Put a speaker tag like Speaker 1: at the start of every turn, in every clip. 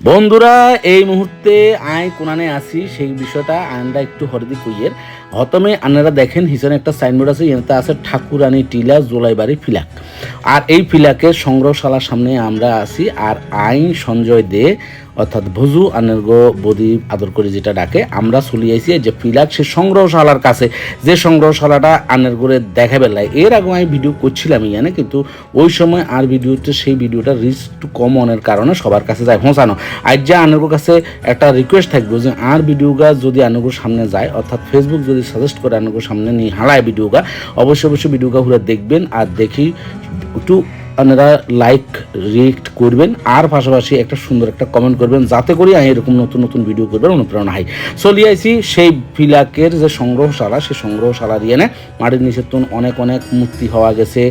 Speaker 1: বন্ধুরা, এই মুহূর্তে আয় কোনানে আসি সেই বিষয়টা আমরা একটু হরদি কইয়ের। হতমে আনারা দেখেন, হিসেবে একটা সাইনবোর্ড আছে এতে আছে, ঠাকুরানী টিলা, জোলাইবাড়ি ফিলাক। আর এই ফিলাকের সংগ্রহশালার সামনে আমরা আসি আর আইন সঞ্জয় দে অর্থাৎ ভুজু আনেরগ বদি আদর করে যেটা ডাকে, আমরা চলে আইছি যে ফিলাক সে সংগ্রহশালার কাছে। যে সংগ্রহশালাটা আনেরগরে দেখা বেলায়, এর আগে আমি ভিডিও করছিলাম ইয়ানে, কিন্তু ওই সময় আর ভিডিওতে সেই ভিডিওটা রিচ টু কম অনের কারণে সবার কাছে যায় পৌঁছানো। আর যে আনেরগোর কাছে একটা রিকোয়েস্ট থাকবে যে আর ভিডিওগা যদি আনেরগোর সামনে যায়, অর্থাৎ ফেসবুক যদি সাজেস্ট করে আনেরগোর সামনে নিয়ে হালায় ভিডিওগা অবশ্যই অবশ্যই ভিডিওগা ঘুরে দেখবেন আর দেখি একটু আপনারা লাইক রিয়েক্ট করবেন, আর পাশাপাশি একটা সুন্দর একটা কমেন্ট করবেন, যাতে করে আমি এরকম নতুন নতুন ভিডিও করবেন অনুপ্রেরণা হয় চলে আইছি সেই ফিলাকের যে সংগ্রহশালা, সেই সংগ্রহশালা দিয়ে না মাটির নিচের অনেক অনেক মূর্তি পাওয়া গেছে,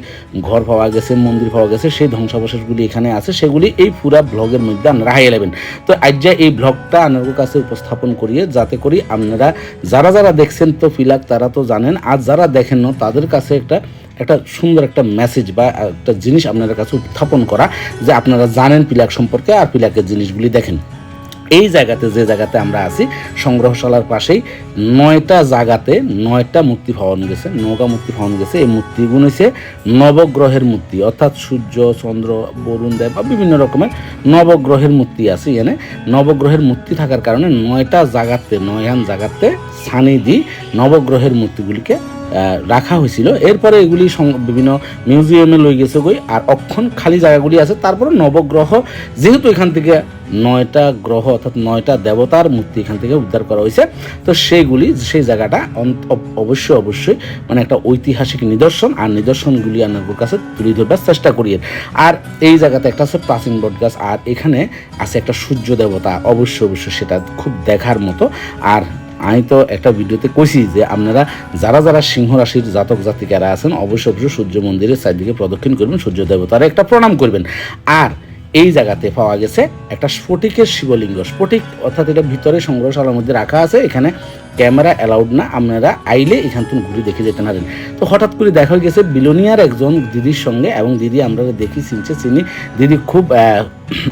Speaker 1: ঘর পাওয়া গেছে, মন্দির পাওয়া গেছে, সেই ধ্বংসাবশেষগুলি এখানে আছে, সেগুলি এই পুরা ব্লগের মধ্যে আপনারা হাই নেবেন তো আজ যা এই ব্লগটা আপনাদের কাছে উপস্থাপন করিয়ে, যাতে করি আপনারা, যারা যারা দেখছেন তো ফিলাক, তারা তো জানেন, আর যারা দেখেন না, তাদের কাছে একটা একটা সুন্দর একটা মেসেজ বা একটা জিনিস আপনাদের কাছে উত্থাপন করা যে আপনারা জানেন পিলাক সম্পর্কে আর পিলাকের জিনিসগুলি দেখেন। এই জায়গাতে, যে জায়গাতে আমরা আছি, সংগ্রহশালার পাশেই নয়টা জায়গাতে নয়টা মূর্তি পাওয়ানো গেছে, নৌকা মূর্তি পাওয়ানো গেছে। এই মূর্তিগুলো হচ্ছে নবগ্রহের মূর্তি, অর্থাৎ সূর্য, চন্দ্র, বরুণ, দেব বা বিভিন্ন রকমের নবগ্রহের মূর্তি আছে এখানে। নবগ্রহের মূর্তি থাকার কারণে নয়টা জায়গাতে, নয়ান জায়গাতে দি নবগ্রহের মূর্তিগুলিকে রাখা হয়েছিল। এরপরে এগুলি বিভিন্ন মিউজিয়ামে লই গেছে গই আর অক্ষণ খালি জায়গাগুলি আছে। তারপরে নবগ্রহ, যেহেতু এখান থেকে নয়টা গ্রহ অর্থাৎ নয়টা দেবতার মূর্তি এখান থেকে উদ্ধার করা হয়েছে, তো সেইগুলি সেই জায়গাটা অবশ্যই অবশ্যই মানে একটা ঐতিহাসিক নিদর্শন। আর নিদর্শনগুলি আপনার কাছে তুলে ধরবার চেষ্টা করি আর এই জায়গাতে একটা আছে প্রাচীন বটগাছ আর এখানে আছে একটা সূর্য দেবতা। অবশ্যই অবশ্যই সেটা খুব দেখার মতো। আর আমি তো একটা ভিডিওতে কইছি যে আপনারা যারা যারা সিংহ রাশির জাতক জাতিকারা আছেন, অবশ্যই অবশ্যই সূর্য মন্দিরের চারিদিকে প্রদক্ষিণ করবেন, সূর্য দেবতারা একটা প্রণাম করবেন। আর এই জায়গাতে পাওয়া গেছে একটা স্ফটিকের শিবলিঙ্গ। স্ফটিক অর্থাৎ এটা ভিতরে সংগ্রহশালার মধ্যে রাখা আছে, এখানে ক্যামেরা অ্যালাউড না, আপনারা আইলে এখান থেকে ঘুরে দেখে যেতে পারেন। তো হঠাৎ করে দেখা গেছে বিলোনিয়ার একজন দিদির সঙ্গে এবং দিদি আমরা দেখি, চিনছে, চিনি। দিদি খুব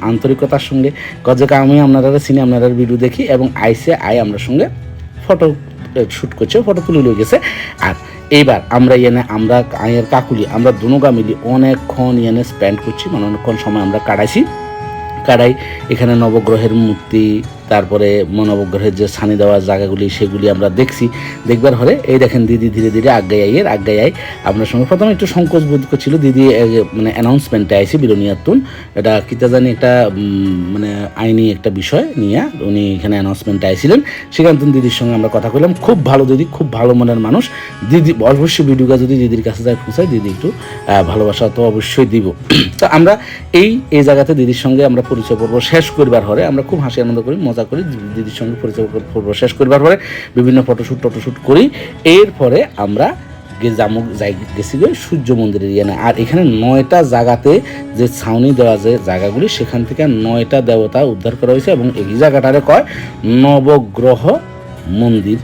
Speaker 1: আন্তরিকতার সঙ্গে কজে আমি আপনারা চিনি আপনারা ভিডিও দেখি এবং আইসে আই আমরা সঙ্গে ফটো শ্যুট করছে, ফটো তুলে লয়ে গেছে। আর এইবার আমরা এনে আমরা আয়ের কাকুলি, আমরা দুনুগা মিলি অনেকক্ষণ এনে স্পেন্ড করছি মানে অনেকক্ষণ সময় আমরা কাটাইছি। কাটাই এখানে নবগ্রহের মূর্তি তারপরে নবগ্রহের যে ছানি দেওয়ার জায়গাগুলি, সেগুলি আমরা দেখছি। দেখবার হলে, এই দেখেন দিদি ধীরে ধীরে আজ্ঞায় আইয়ের আজ্ঞায় আপনার সঙ্গে প্রথমে একটু সংকোচ বোধ করছিল। দিদি মানে অ্যানাউন্সমেন্টে আইসি বিরোনিয়াতুন এটা কিতা জানি একটা মানে আইনি একটা বিষয় নিয়ে উনি এখানে অ্যানাউন্সমেন্টে আইছিলেন। সেখান থেকে দিদির সঙ্গে আমরা কথা কইলাম। খুব ভালো দিদি, খুব ভালো মনের মানুষ। দিদি, অবশ্যই ভিডিওটা যদি দিদির কাছে যায় পৌঁছায়, দিদি একটু ভালোবাসা তো অবশ্যই দিব। তো আমরা এই এই জায়গাতে দিদির সঙ্গে আমরা পরিচয় পর্ব শেষ করবার হরে আমরা খুব হাসি আনন্দ করি, মজা করি দিদির সঙ্গে পরিচয় পর্ব শেষ করবার পরে বিভিন্ন ফটোশ্যুট, টটোশ্যুট করি। এরপরে আমরা জামু গেছি সূর্য মন্দিরের ইয়ে আর এখানে নয়টা জায়গাতে যে ছাউনি দেওয়া যে জায়গাগুলি, সেখান থেকে নয়টা দেবতা উদ্ধার করা হয়েছে এবং এই জায়গাটারে কয় নবগ্রহ মন্দির।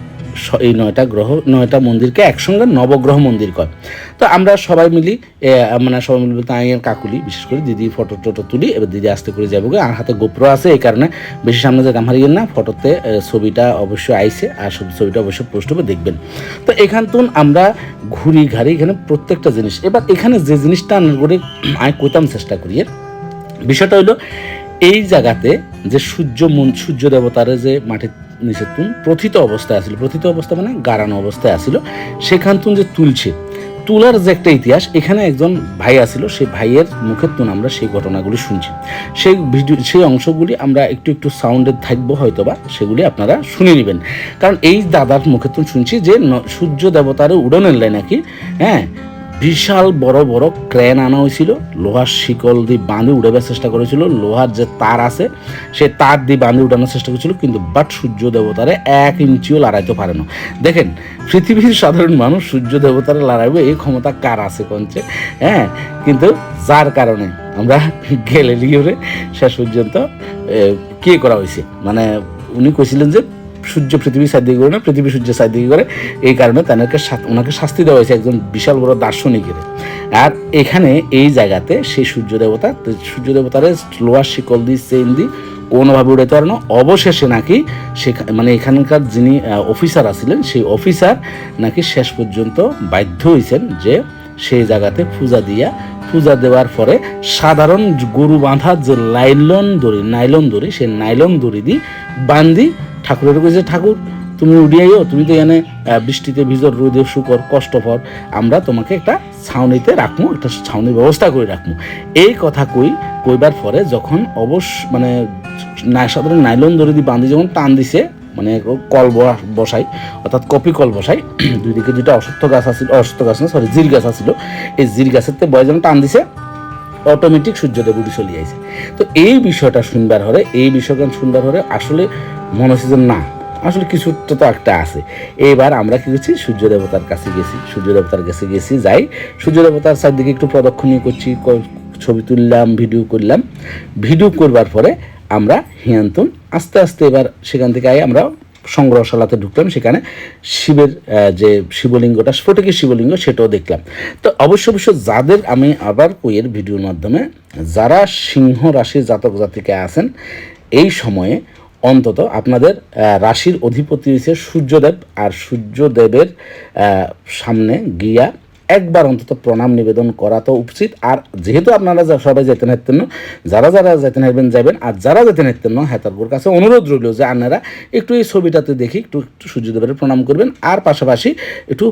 Speaker 1: এই নয়টা গ্রহ, নয়টা মন্দিরকে একসঙ্গে নবগ্রহ মন্দির কয় তো আমরা সবাই মিলি মানে সবাই মিলি আমি কাকুলি, বিশেষ করে দিদি ফটো টটো তুলি, এবার দিদি আস্তে করে যাব আর হাতে গোপ্র আছে এই কারণে বেশি সামনে যে হারিয়ে না, ফটোতে ছবিটা অবশ্যই আইছে, আর ছবিটা অবশ্যই পোস্ট হবে, দেখবেন। তো এখান তুন আমরা ঘুরি ঘাড়ি, এখানে প্রত্যেকটা জিনিস। এবার এখানে যে জিনিসটা করে আমি কইতাম চেষ্টা করি বিষয়টা হলো এই জায়গাতে যে সূর্য মন, সূর্য দেবতার যে মাটির নিচে তুন প্রথিত অবস্থায় আসিল। প্রথিত অবস্থা মানে গাড়ানো অবস্থায় আসিল। সেখানতুন যে তুলছে, তুলার যে একটা ইতিহাস, এখানে একজন ভাই আসিল। সেই ভাইয়ের মুখের তুন আমরা সেই ঘটনাগুলি শুনছি। সেই ভিডিও, সেই অংশগুলি আমরা একটু একটু সাউন্ডে থাকব হয়তো বা সেগুলি আপনারা শুনে নেবেন। কারণ এই দাদার মুখের তুন শুনছি যে সূর্য দেবতারে উড়নের লাই নাকি হ্যাঁ বিশাল বড় বড় ক্রেন আনা হয়েছিল। লোহার শিকল দিয়ে বাঁধে উড়াবার চেষ্টা করেছিল লোহার যে তার আছে সে তার দিয়ে বাঁধে উঠানোর চেষ্টা করেছিল কিন্তু বাট সূর্য দেবতারে এক ইঞ্চিও লড়াইতে পারে না। দেখেন পৃথিবীর সাধারণ মানুষ সূর্য দেবতারে লড়াইবে এই ক্ষমতা কার আছে কঞ্চে? হ্যাঁ কিন্তু যার কারণে আমরা গ্যালিলিওরে শেষ পর্যন্ত এ, কি করা হয়েছে? মানে উনি কইছিলেন যে সূর্য পৃথিবীর সাইড দিকে করে না, পৃথিবী সূর্যের সাইড দিকে করে। এই কারণে তাদেরকে ওনাকে শাস্তি দেওয়া হয়েছে একজন বিশাল বড় দার্শনিকের। আর এখানে এই জায়গাতে সেই সূর্য দেবতা সূর্য দেবতার লোয়ার শিকল দিয়ে চেইন দিয়ে কোনোভাবে উড়াইতে পারে না। অবশেষে নাকি মানে এখানকার যিনি অফিসার আছিলেন, সেই অফিসার নাকি শেষ পর্যন্ত বাধ্য হয়েছেন যে সেই জায়গাতে পূজা দিয়া, পূজা দেওয়ার পরে সাধারণ গরু বাঁধার যে লাইলন দড়ি, নাইলন দড়ি, সেই নাইলন দড়ি দিয়ে বান্ধি ঠাকুরের কাছে ঠাকুর, তুমি উড়িয়াইও, তুমি তো এখানে বৃষ্টিতে ভিজর রোদে শুকর কষ্টকর আমরা তোমাকে একটা ছাউনিতে রাখব একটা ছাউনির ব্যবস্থা করে রাখব এই কথা কই, কইবার পরে যখন অবশ্য মানে সাধারণ নাইলন দড়ি দিয়ে বান্ধি যখন টান দিছে মানে কল বসাই, অর্থাৎ কপি কল বসাই দুই দিকে দুইটা অসত্য গাছ আছিল অসত্য গাছ না সরি জির গাছ আছিল। এই জির গাছের তে বয় যখন টান দিছে অটোমেটিক সূর্যদেব উঠে চলে আইছে। তো এই বিষয়টা শুনবার হলে, এই বিষয়টা শুনবার হলে আসলে মনে হচ্ছে যে না, আসলে কিছুটা তো একটা আছে। এবার আমরা কি করছি, সূর্য দেবতার কাছে গেছি, সূর্য দেবতার কাছে গেছি, যাই সূর্য দেবতার চারদিকে একটু প্রদক্ষিণী করছি ছবি তুললাম, ভিডিও করলাম। ভিডিও করবার পরে আমরা হিয়ান্তন আস্তে আস্তে এবার সেখান থেকে আই আমরা সংগ্রহশালাতে ঢুকলাম। সেখানে শিবের যে শিবলিঙ্গটা স্ফটিকের শিবলিঙ্গ সেটাও দেখলাম। তো অবশ্য অবশ্য যাদের আমি আবার কইয়ের ভিডিওর মাধ্যমে, যারা সিংহ রাশির জাতক জাতিকে আছেন, এই সময়ে অন্তত আপনাদের রাশির অধিপতি হয়েছে সূর্যদেব আর সূর্যদেবের সামনে গিয়া একবার অন্তত প্রণাম নিবেদন করা তো উচিত। আর যেহেতু আপনারা সবাই যেতে নাইতেন না, যারা যারা যেতে নাইবেন যাবেন আর যারা যেতে নাইতেন না হেতারপুর কাছে অনুরোধ রইল যে আপনারা একটু এই ছবিটাতে দেখি একটু একটু সূর্যদেবের প্রণাম করবেন। আর পাশাপাশি একটু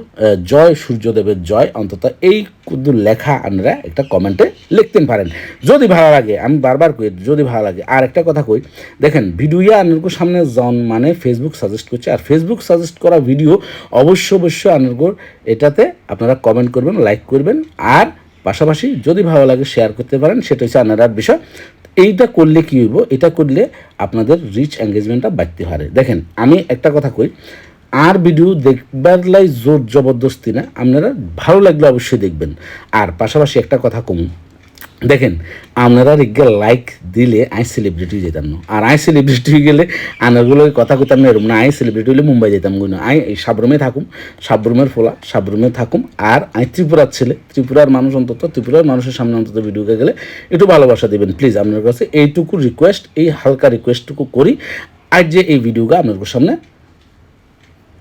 Speaker 1: জয় সূর্যদেবের জয় অন্তত এই কুদ্দু লেখা আপনারা একটা কমেন্টে লিখতেন পারেন। যদি ভালো লাগে আমি বারবার কই যদি ভালো লাগে আর একটা কথা কই দেখেন ভিডিওয়া আপনার সামনে জন মানে ফেসবুক সাজেস্ট করছে আর ফেসবুক সাজেস্ট করা ভিডিও অবশ্য অবশ্য আপনার এটাতে আপনারা কমেন্ট করবেন লাইক করবেন, আর পাশাপাশি যদি ভালো লাগে শেয়ার করতে পারেন, সেটা হচ্ছে আনারার বিষয়। এইটা করলে কি হইব? এটা করলে আপনাদের রিচ এঙ্গেজমেন্টটা বাড়তে পারে। দেখেন, আমি একটা কথা কই, আর ভিডিও দেখবার লাই জোর জবরদস্তি না, আপনারা ভালো লাগলে অবশ্যই দেখবেন। আর পাশাপাশি একটা কথা কম দেখেন, আপনারা রিগে লাইক দিলে আই সেলিব্রিটি যেতাম না। আর আই সেলিব্রিটি গেলে আনারগুলো কথা কইতাম না এরকম না, আই সেলিব্রিটি হলে মুম্বাই যেতাম গুণ আই সাবরুমে থাকুম সাবরুমের ফোলা সাবরুমে থাকুম। আর আই ত্রিপুরার ছেলে, ত্রিপুরার মানুষ অন্তত, ত্রিপুরার মানুষের সামনে অন্তত ভিডিওকে গেলে একটু ভালোবাসা দিবেন। প্লিজ আপনার কাছে এইটুকু রিকোয়েস্ট এই হালকা রিকোয়েস্টটুকু করি। আর যে এই ভিডিওটা আপনার সামনে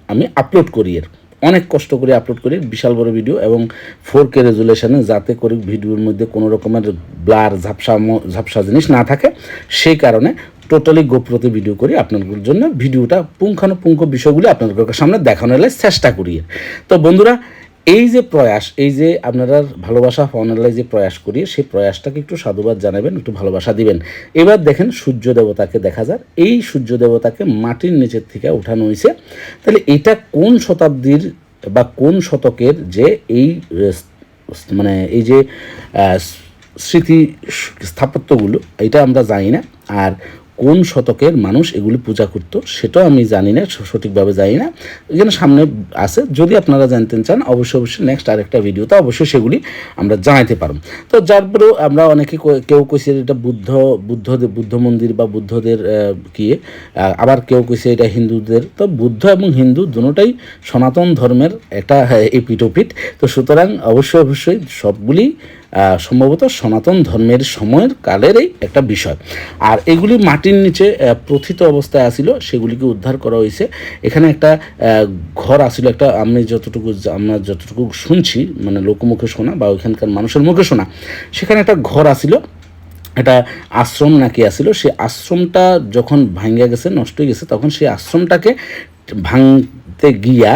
Speaker 1: আমি আপলোড করি এর। অনেক কষ্ট করে আপলোড করি, বিশাল বড় ভিডিও এবং ফোর কে রেজুলেশনে যাতে করে ভিডিওর মধ্যে কোনো রকমের ব্লার ঝাপসা ঝাপসা জিনিস না থাকে, সেই কারণে টোটালি গোপ্রতে ভিডিও করি, আপনাদের জন্য ভিডিওটা পুঙ্খানুপুঙ্খ বিষয়গুলি আপনাদের সামনে দেখানোর চেষ্টা করি। তো বন্ধুরা এই যে প্রয়াস, এই যে আপনারা ভালোবাসা পাওয়ানোর যে প্রয়াস করি, সেই প্রয়াসটাকে একটু সাধুবাদ জানাবেন, একটু ভালোবাসা দিবেন। এবার দেখেন সূর্য দেবতাকে দেখা যাক। এই সূর্য দেবতাকে মাটির নিচের থেকে উঠানো হয়েছে। তাহলে এটা কোন শতাব্দীর বা কোন শতকের যে এই মানে এই যে স্মৃতি স্থাপত্যগুলো, এটা আমরা জানি না। আর কোন শতকের মানুষ এগুলি পূজা করত, সেটাও আমি জানি না সঠিকভাবে জানি না। এখানে সামনে আছে, যদি আপনারা জানতে চান, অবশ্যই অবশ্যই নেক্সট আরেকটা ভিডিওতে অবশ্যই সেগুলি আমরা জানাতে পারব। তো যার পরেও আমরা অনেকে কেউ কইছে এটা বুদ্ধ, বুদ্ধদের, বুদ্ধ মন্দির বা বুদ্ধদের কি আবার কেউ কইছে এটা হিন্দুদের। তো বুদ্ধ এবং হিন্দু দুটোটাই সনাতন ধর্মের একটা এপিটোপিট তো সুতরাং অবশ্যই অবশ্যই সবগুলি সম্ভবত সনাতন ধর্মের সময়ের কালেরই একটা বিষয়। আর এগুলি মাটির নিচে প্রথিত অবস্থায় আসিল, সেগুলিকে উদ্ধার করা হয়েছে এখানে একটা ঘর আসিল, একটা আমি যতটুকু আমরা যতটুকু শুনছি মানে লোকমুখে শোনা বা ওইখানকার মানুষের মুখে শোনা, সেখানে একটা ঘর আসিল, একটা আশ্রম নাকি আসিল। সেই আশ্রমটা যখন ভাঙ্গা গেছে, নষ্ট হয়ে গেছে, তখন সেই আশ্রমটাকে ভাঙতে গিয়া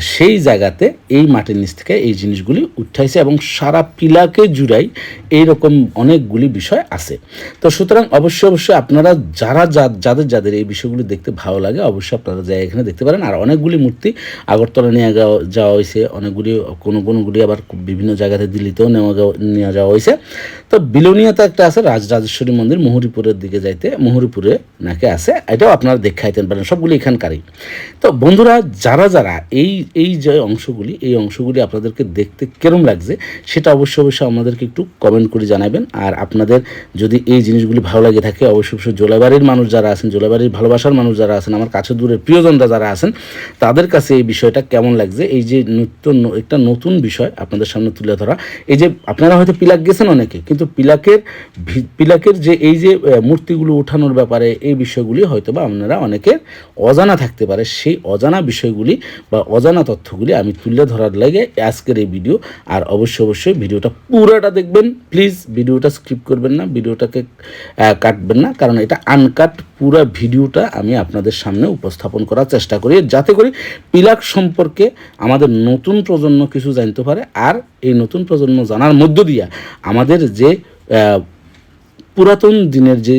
Speaker 1: সেই জায়গাতে এই মাটির নিচ থেকে এই জিনিসগুলি উঠাইছে এবং সারা পিলাকে জুড়াই এইরকম অনেকগুলি বিষয় আছে। তো সুতরাং অবশ্যই অবশ্যই আপনারা যারা যাদের যাদের এই বিষয়গুলি দেখতে ভালো লাগে, অবশ্যই আপনারা যাই এখানে দেখতে পারেন। আর অনেকগুলি মূর্তি আগরতলা নিয়ে যাওয়া- হয়েছে। অনেকগুলি, কোনো, কোনোগুলি আবার বিভিন্ন জায়গাতে দিল্লিতেও নেওয়া নিয়ে যাওয়া হয়েছে। তো বিলোনিয়াতে একটা আছে, রাজরাজেশ্বরী মন্দির, মুহুরিপুরের দিকে যাইতে, মুহুরিপুরে নাকি আছে, এটাও আপনারা দেখাইতেন পারেন। সবগুলি এখানকারই। তো বন্ধুরা, যারা যারা এই এই যে অংশগুলি, এই অংশগুলি আপনাদেরকে দেখতে কেরম লাগছে, সেটা অবশ্যই অবশ্যই আমাদেরকে একটু কমেন্ট করে জানাবেন। আর আপনাদের যদি এই জিনিসগুলি ভালো লাগে থাকে অবশ্যই অবশ্যই জোলাবাড়ির মানুষ যারা আছেন, জোলাবাড়ির ভালোবাসার মানুষ যারা আছেন, আমার কাছে দূরের প্রিয়জনরা যারা আছেন, তাদের কাছে এই বিষয়টা কেমন লাগছে? এই যে নিত্য একটা নতুন বিষয় আপনাদের সামনে তুলে ধরা, এই যে আপনারা হয়তো পিলাক গেছেন অনেকে, কিন্তু পিলাকের পিলাকের যে এই যে মূর্তিগুলো ওঠানোর ব্যাপারে এই বিষয়গুলি হয়তো বা আপনারা অনেকের অজানা থাকতে পারে। সেই অজানা বিষয়গুলি বা অজানা তথ্যগুলি আমি তুলে ধরার লাগে আজকের এই ভিডিও। আর অবশ্যই অবশ্যই ভিডিওটা পুরোটা দেখবেন। প্লিজ ভিডিওটা স্কিপ করবেন না, ভিডিওটাকে কাটবেন না। কারণ এটা আনকাট পুরো ভিডিওটা আমি আপনাদের সামনে উপস্থাপন করার চেষ্টা করি। যাতে করে পিলাক সম্পর্কে আমাদের নতুন প্রজন্ম কিছু জানতে পারে। আর এই নতুন প্রজন্ম জানার মধ্য দিয়া আমাদের যে পুরাতন দিনের যে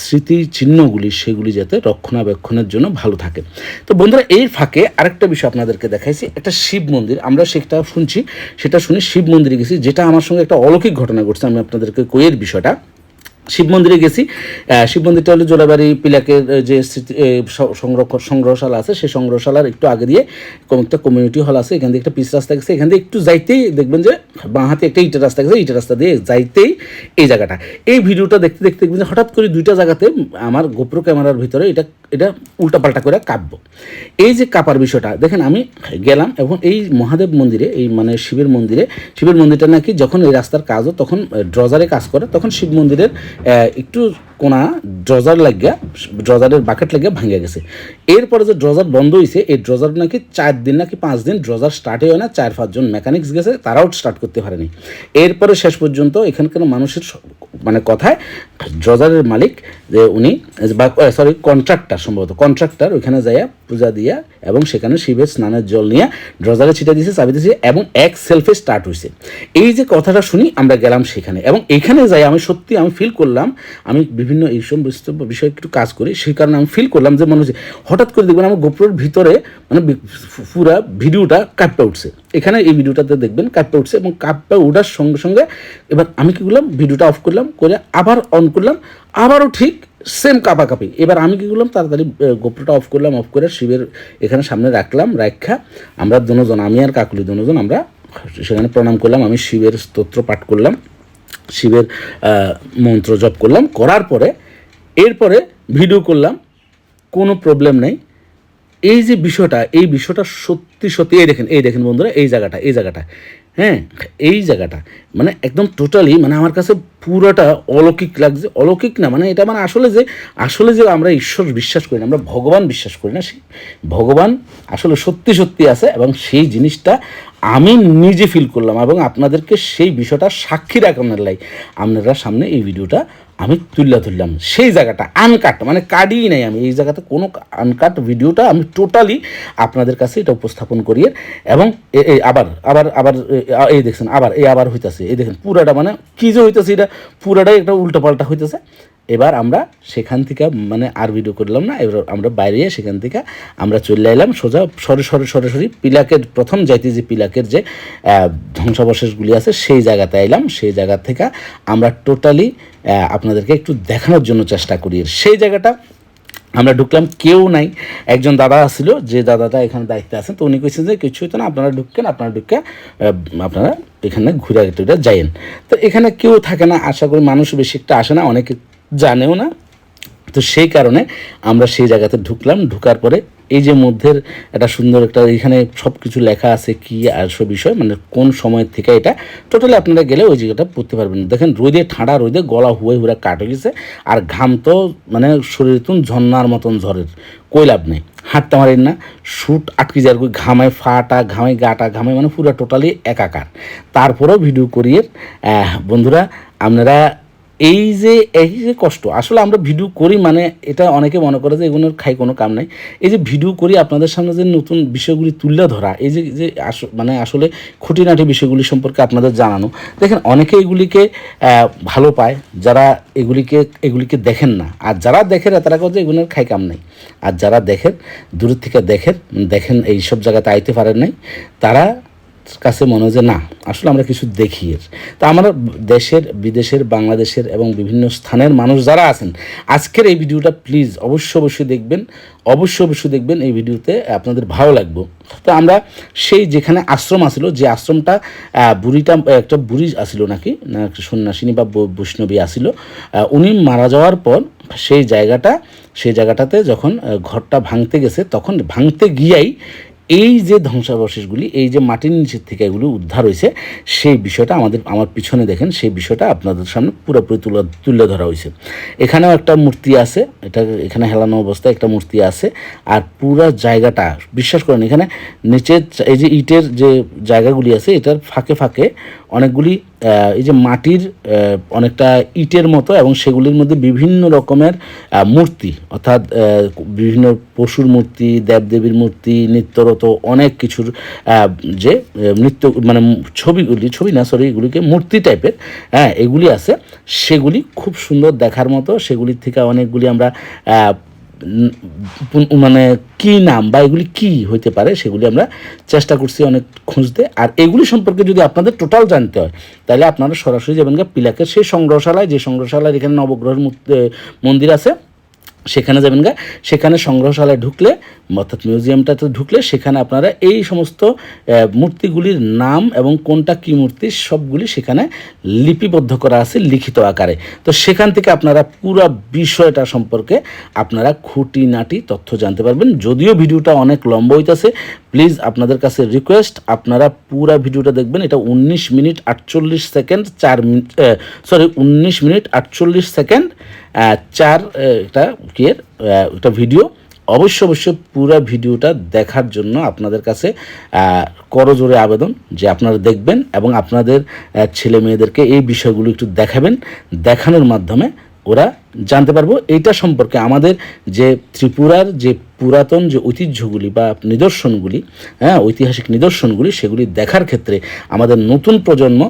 Speaker 1: স্মৃতি চিহ্নগুলি সেগুলি যাতে রক্ষণাবেক্ষণের জন্য ভালো থাকে। তো বন্ধুরা, এই ফাঁকে আরেকটা বিষয় আপনাদেরকে দেখাইছি। একটা শিব মন্দির, আমরা সেটা শুনছি, সেটা শুনে শিব মন্দিরে গেছি, যেটা আমার সঙ্গে একটা অলৌকিক ঘটনা ঘটছে, আমি আপনাদেরকে কইয়ের বিষয়টা। শিব মন্দিরে গেছি। শিব মন্দিরটা হলো জোলাবাড়ি পিলাকের যে সংরক্ষণ সংগ্রহশালা আছে, সেই সংগ্রহশালার একটু আগে দিয়ে একটা কমিউনিটি হল আছে। এখান থেকে একটা পিস রাস্তা গেছে। এখান থেকে একটু যাইতেই দেখবেন যে বাঁ হাতে একটা ইটের রাস্তা গেছে। ইটের রাস্তা দিয়ে যাইতেই এই জায়গাটা। এই ভিডিওটা দেখতে দেখতে দেখবেন যে হঠাৎ করে দুইটা জায়গাতে আমার গোপ্রো ক্যামেরার ভিতরে এটা এটা উল্টাপাল্টা করে কাঁপবো। এই যে কাপার বিষয়টা, দেখেন আমি গেলাম এবং এই মহাদেব মন্দিরে, এই মানে শিবের মন্দিরে, শিবের মন্দিরটা নাকি যখন এই রাস্তার কাজও তখন ড্রজারে কাজ করে, তখন শিব মন্দিরের একটু কোনা ড্রজার লাগিয়া, ড্রজারের বাকেট লাগিয়া ভাঙে গেছে। এরপরে যে ড্রজার বন্ধ হয়েছে এই ড্রজার নাকি চার দিন নাকি পাঁচ দিন ড্রজার স্টার্টই হয় না, চার পাঁচজন মেকানিক্স গেছে, তারাও স্টার্ট করতে পারেনি। এরপরে শেষ পর্যন্ত এখানকার মানুষের মানে কথায় ড্রজারের মালিক যে উনি, বা সরি কন্ট্রাক্টর সম্ভবত কন্ট্রাক্টার ওইখানে যাইয়া পূজা দিয়া এবং সেখানে শিবের স্নানের জল নিয়ে ড্রজারে ছিটে দিয়েছে চাবি দিয়েছে এবং এক সেলফে স্টার্ট হয়েছে এই যে কথাটা শুনি আমরা গেলাম সেখানে এবং এখানে যাই আমি সত্যি আমি ফিল করলাম, আমি বিভিন্ন এই সমস্ত বিষয়ে একটু কাজ করি, সেই কারণে আমি ফিল করলাম যে মনে হচ্ছে, হঠাৎ করে দেখবেন আমার গোপ্রোর ভিতরে মানে পুরা ভিডিওটা কাঁপতে উঠছে। এখানে এই ভিডিওটাতে দেখবেন কাঁপতে উঠছে এবং কাঁপতে ওঠার সঙ্গে সঙ্গে এবার আমি কি করলাম, ভিডিওটা অফ করলাম, করে আবার অন করলাম। আবারও ঠিক সেম কাপাকাপি। এবার আমি কী করলাম? তাড়াতাড়ি গোপ্রটা অফ করলাম অফ করে শিবের এখানে সামনে রাখলাম রাখা আমরা দুজন, আমি আর কাকুলি দুজন আমরা সেখানে প্রণাম করলাম, আমি শিবের স্তোত্র পাঠ করলাম, শিবের মন্ত্র জপ করলাম। করার পরে, এরপরে ভিডিও করলাম, কোনো প্রবলেম নেই। এই যে বিষয়টা, এই বিষয়টা সত্যি সত্যি, এই দেখেন এই দেখেন বন্ধুরা, এই জায়গাটা এই জায়গাটা। হ্যাঁ এই জায়গাটা। মানে একদম টোটালি মানে আমার কাছে পুরোটা অলৌকিক লাগছে। অলৌকিক না মানে এটা মানে আসলে যে আসলে যে আমরা ঈশ্বর বিশ্বাস করি না, আমরা ভগবান বিশ্বাস করি না, সেই ভগবান আসলে সত্যি সত্যি আছে এবং সেই জিনিসটা আমি নিজে ফিল করলাম এবং আপনাদেরকে সেই বিষয়টা সাক্ষী রাখানোর লাই আপনারা সামনে এই ভিডিওটা আমি তুললে ধরলাম। সেই জায়গাটা আনকাট মানে কাটিই নাই আমি। এই জায়গাতে কোনো আনকাট ভিডিওটা আমি টোটালি আপনাদের কাছে এটা উপস্থাপন করি। এবং এই আবার আবার আবার এই দেখছেন, আবার এই আবার হইতেছে। এই দেখেন, পুরাটা মানে কী যে হইতেছে এটা? পুরাটাই একটা উল্টোপাল্টা হইতেছে। এবার আমরা সেখান থেকে মানে আর ভিডিও করলাম না, এবার আমরা বাইরে সেখান থেকে আমরা চলে এলাম সোজা সরে সরে সরাসরি পিলাকের প্রথম যাইতে যে পিলাকের যে ধ্বংসাবশেষগুলি আছে সেই জায়গাতে এলাম। সেই জায়গা থেকে আমরা টোটালি আপনাদেরকে একটু দেখানোর জন্য চেষ্টা করি। সেই জায়গাটা আমরা ঢুকলাম, কেউ নাই। একজন দাদা আসছিল যে দাদাটা এখানে দায়িত্বে আছেন, তো উনি কইছেন যে কিছু হইতো না, আপনারা ঢুকেন আপনারা ঢুকে আপনারা এখানে ঘুরে টুরে যাইয়েন। তো এখানে কেউ থাকে না, আশা করি মানুষ বেশি একটা আসে না, অনেকে জানেও না। তো সেই কারণে আমরা সেই জায়গাতে ঢুকলাম। ঢুকার পরে এই যে মধ্যের একটা সুন্দর একটা এখানে সব কিছু লেখা আছে কি আর সব বিষয় মানে কোন সময় থেকে এটা টোটালি আপনারা গেলে ওই জায়গাটা পড়তে পারবেন। দেখেন রোদে ঠান্ডা, রোদে গলা হুয়ে হুড়া কাট হয়ে গেছে, আর ঘাম তো মানে শরীর তুন ঝর্নার মতন ঝড়ের কই লাভ নেই। হাঁটতে পারেন না, শুট আটকে যাওয়ার ঘামায় ফাটা, ঘামে গাটা, ঘামে মানে পুরো টোটালি একাকার। তারপরেও ভিডিও করিয়ে বন্ধুরা, আপনারা এই যে এই যে কষ্ট, আসলে আমরা ভিডিও করি মানে এটা অনেকে মনে করে যে এগুলোর খাই কোনো কাম নাই। এই যে ভিডিও করি আপনাদের সামনে যে নতুন বিষয়গুলি তুলে ধরা, এই যে যে মানে আসলে খুঁটিনাটি বিষয়গুলি সম্পর্কে আপনাদের জানানো। দেখেন, অনেকে এগুলিকে ভালো পায়, যারা এগুলিকে এগুলিকে দেখেন না। আর যারা দেখে না, তারা যে এগুলোর খাই কাম নাই। আর যারা দেখেন, দূরের থেকে দেখেন দেখেন এই সব জায়গাতে আইতে পারেন নাই। তারা কাছে মনে হয় যে না, আসলে আমরা কিছু দেখি তা আমরা দেশের, বিদেশের, বাংলাদেশের এবং বিভিন্ন স্থানের মানুষ যারা আছেন, আজকের এই ভিডিওটা প্লিজ অবশ্যই অবশ্যই দেখবেন অবশ্যই অবশ্যই দেখবেন এই ভিডিওতে আপনাদের ভালো লাগবে। তো আমরা সেই যেখানে আশ্রম আসিল যে আশ্রমটা বুড়িটা, একটা বুড়ি আসিল নাকি, না সন্ন্যাসিনী বৈ- বৈষ্ণবী আসিল উনি মারা যাওয়ার পর সেই জায়গাটা, সেই জায়গাটাতে যখন ঘরটা ভাঙতে গেছে, তখন ভাঙতে গিয়াই এই যে ধ্বংসাবশেষগুলি, এই যে মাটির নিচের থেকে এগুলি উদ্ধার হয়েছে, সেই বিষয়টা আমাদের, আমার পিছনে দেখেন, সেই বিষয়টা আপনাদের সামনে পুরোপুরি তুলে তুলে ধরা হয়েছে। এখানেও একটা মূর্তি আছে, এটা এখানে হেলানো অবস্থায় একটা মূর্তি আছে, আর পুরা জায়গাটা, বিশ্বাস করেন, এখানে নিচের, এই যে ইটের যে জায়গাগুলি আছে, এটার ফাঁকে ফাঁকে অনেকগুলি এই যে মাটির অনেকটা ইটের মতো এবং সেগুলির মধ্যে বিভিন্ন রকমের মূর্তি, অর্থাৎ বিভিন্ন পশুর মূর্তি, দেবদেবীর মূর্তি, নৃত্যরত অনেক কিছুর যে নৃত্য মানে ছবিগুলি, ছবি না সরি এগুলিকে মূর্তি টাইপের হ্যাঁ এগুলি আছে। সেগুলি খুব সুন্দর দেখার মতো, সেগুলির থেকে অনেকগুলি আমরা মানে কি নাম বা এগুলি কি হইতে পারে সেগুলি আমরা চেষ্টা করছি অনেক খুঁজতে। আর এগুলি সম্পর্কে যদি আপনাদের টোটাল জানতে হয়, তাহলে আপনারা সরাসরি যাবেন গা পিলাকের সেই সংগ্রহশালায়, যে সংগ্রহশালায় এখানে নবগ্রহের মন্দির আছে সেখানে যাবেন গা। সেখানে সংগ্রহশালায় ঢুকলে, অর্থাৎ মিউজিয়ামটাতে ঢুকলে, সেখানে আপনারা এই সমস্ত মূর্তিগুলির নাম এবং কোনটা কি মূর্তি সবগুলি সেখানে লিপিবদ্ধ করা আছে লিখিত আকারে। তো সেখান থেকে আপনারা পুরো বিষয়টা সম্পর্কে আপনারা খুঁটিনাটি তথ্য জানতে পারবেন। যদিও ভিডিওটা অনেক লম্বা হইতেছে প্লিজ আপনাদের কাছে রিকোয়েস্ট আপনারা পুরো ভিডিওটা দেখবেন। এটা উনিশ মিনিট আটচল্লিশ সেকেন্ড, চার মিনিট সরি উনিশ মিনিট আটচল্লিশ সেকেন্ড চার একটা কিয়ের একটা ভিডিও অবশ্য অবশ্য পুরো ভিডিওটা দেখার জন্য আপনাদের কাছে করজোরে আবেদন যে আপনারা দেখবেন এবং আপনাদের ছেলে মেয়েদেরকে এই বিষয়গুলো একটু দেখাবেন। দেখানোর মাধ্যমে ওরা জানতে পারব। এইটা সম্পর্কে আমাদের যে ত্রিপুরার যে পুরাতন যে ঐতিহ্যগুলি বা নিদর্শনগুলি হ্যাঁ ঐতিহাসিক নিদর্শনগুলি, সেগুলি দেখার ক্ষেত্রে আমাদের নতুন প্রজন্ম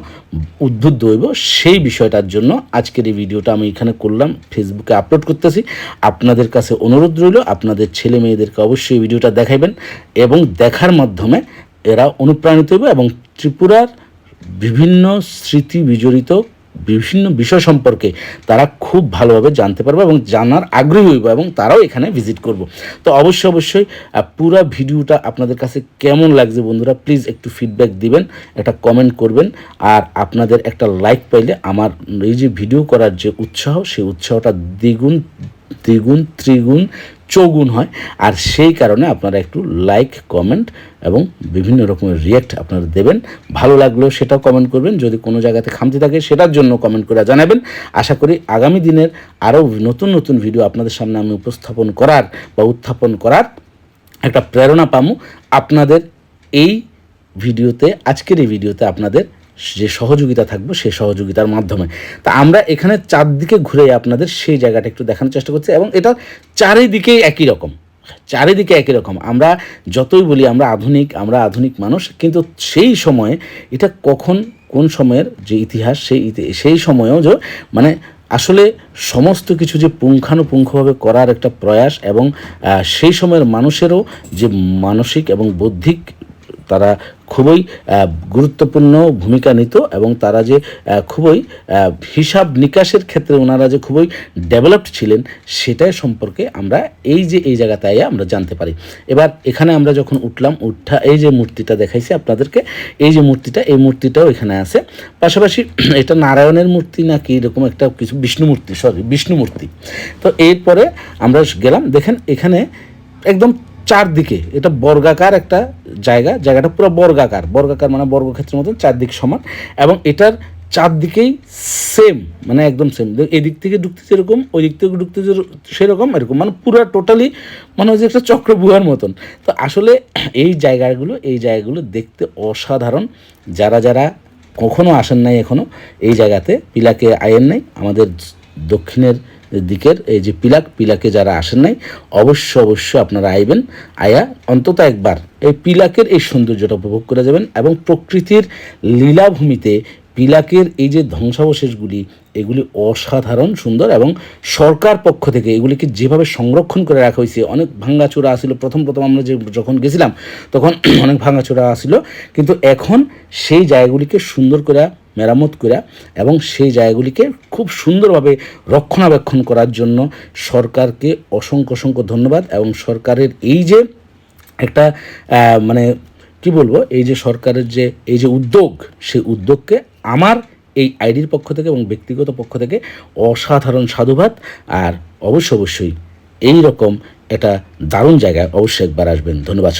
Speaker 1: উদ্বুদ্ধ হইব। সেই বিষয়টার জন্য আজকের এই ভিডিওটা আমি এখানে করলাম। ফেসবুকে আপলোড করতেছি। আপনাদের কাছে অনুরোধ রইল, আপনাদের ছেলে মেয়েদেরকে অবশ্যই ভিডিওটা দেখাইবেন এবং দেখার মাধ্যমে এরা অনুপ্রাণিত হইব এবং ত্রিপুরার বিভিন্ন স্মৃতি বিজড়িত বিভিন্ন বিষয় সম্পর্কে তারা খুব ভালোভাবে জানতে পারবে এবং জানার আগ্রহী হইব এবং তারাও এখানে ভিজিট করব। তো অবশ্যই অবশ্যই পুরো ভিডিওটা আপনাদের কাছে কেমন লাগছে বন্ধুরা প্লিজ একটু ফিডব্যাক দিবেন, একটা কমেন্ট করবেন, আর আপনাদের একটা লাইক পাইলে আমার এই যে ভিডিও করার যে উৎসাহ, সেই উৎসাহটা দ্বিগুণ দ্বিগুণ, ত্রিগুণ, চৌগুণ হয়। আর সেই কারণে আপনারা একটু লাইক কমেন্ট এবং বিভিন্ন রকমের রিয়েক্ট আপনারা দেবেন। ভালো লাগলেও সেটাও কমেন্ট করবেন। যদি কোনো জায়গাতে খামতি থাকে সেটার জন্য কমেন্ট করে জানাবেন। আশা করি আগামী দিনের আরও নতুন নতুন ভিডিও আপনাদের সামনে আমি উপস্থাপন করার বা উত্থাপন করার একটা প্রেরণা পামু। আপনাদের এই ভিডিওতে আজকের এই ভিডিওতে আপনাদের যে সহযোগিতা থাকবে সেই সহযোগিতার মাধ্যমে। তা আমরা এখানে চারদিকে ঘুরে আপনাদের সেই জায়গাটা একটু দেখানোর চেষ্টা করছি এবং এটা চারিদিকেই একই রকম। চারিদিকে একই রকম। আমরা যতই বলি আমরা আধুনিক আমরা আধুনিক মানুষ, কিন্তু সেই সময়ে এটা কখন, কোন সময়ের যে ইতিহাস, সেই সেই সময়েও যে মানে আসলে সমস্ত কিছু যে পুঙ্খানুপুঙ্খভাবে করার একটা প্রয়াস এবং সেই সময়ের মানুষেরও যে মানসিক এবং বৌদ্ধিক তারা খুবই গুরুত্বপূর্ণ ভূমিকা নিত এবং তারা যে খুবই হিসাব নিকাশের ক্ষেত্রে ওনারা যে খুবই ডেভেলপড ছিলেন সেটাই সম্পর্কে আমরা এই যে, এই জায়গাতে আমরা জানতে পারি। এবার এখানে আমরা যখন উঠলাম, উঠা, এই যে মূর্তিটা দেখাইছি আপনাদেরকে, এই যে মূর্তিটা, এই মূর্তিটাও এখানে আছে। পাশাপাশি এটা নারায়ণের মূর্তি নাকি এরকম একটা কিছু বিষ্ণু মূর্তি সরি বিষ্ণু মূর্তি। তো এরপরে আমরা গেলাম, দেখেন এখানে একদম চারদিকে, এটা বর্গাকার একটা জায়গা, জায়গাটা পুরো বর্গাকার বর্গাকার মানে বর্গক্ষেত্রের মতন চারদিক সমান, এবং এটার চারদিকেই সেম মানে একদম সেম এদিক থেকে ঢুকতে যেরকম ওই দিক থেকে ঢুকতে সেরকম, এরকম মানে পুরো টোটালি মনে যে একটা চক্রবুহার মতন। তো আসলে এই জায়গাগুলো এই জায়গাগুলো দেখতে অসাধারণ। যারা যারা কখনো আসেন নাই এখনও, এই জায়গাতে, পিলাকে আয়েন নাই, আমাদের দক্ষিণের দিকের, এই যে পিলাক, পিলাকে যারা আসেন নাই, অবশ্য অবশ্য আপনারা আইবেন, আয়া অন্তত একবার এই পিলাকের এই সৌন্দর্যটা উপভোগ করে যাবেন এবং প্রকৃতির লীলাভূমিতে পিলাকের এই যে ধ্বংসাবশেষগুলি, এগুলি অসাধারণ সুন্দর এবং সরকার পক্ষ থেকে এগুলিকে যেভাবে সংরক্ষণ করে রাখা হয়েছে, অনেক ভাঙ্গাচোরা আসছিল প্রথম প্রথম আমরা যে যখন গেছিলাম, তখন অনেক ভাঙ্গাচোরা আসছিল কিন্তু এখন সেই জায়গাগুলিকে সুন্দর করে মেরামত করা এবং সেই জায়গাগুলিকে খুব সুন্দরভাবে রক্ষণাবেক্ষণ করার জন্য সরকারকে অসংখ্য অসংখ্য ধন্যবাদ এবং সরকারের এই যে একটা মানে কি বলব, এই যে সরকারের যে, এই যে উদ্যোগ, সেই উদ্যোগকে আমার এই আইডির পক্ষ থেকে এবং ব্যক্তিগত পক্ষ থেকে অসাধারণ সাধুবাদ আর অবশ্য অবশ্যই এই রকম একটা দারুণ জায়গায় অবশ্যই একবার আসবেন। ধন্যবাদ।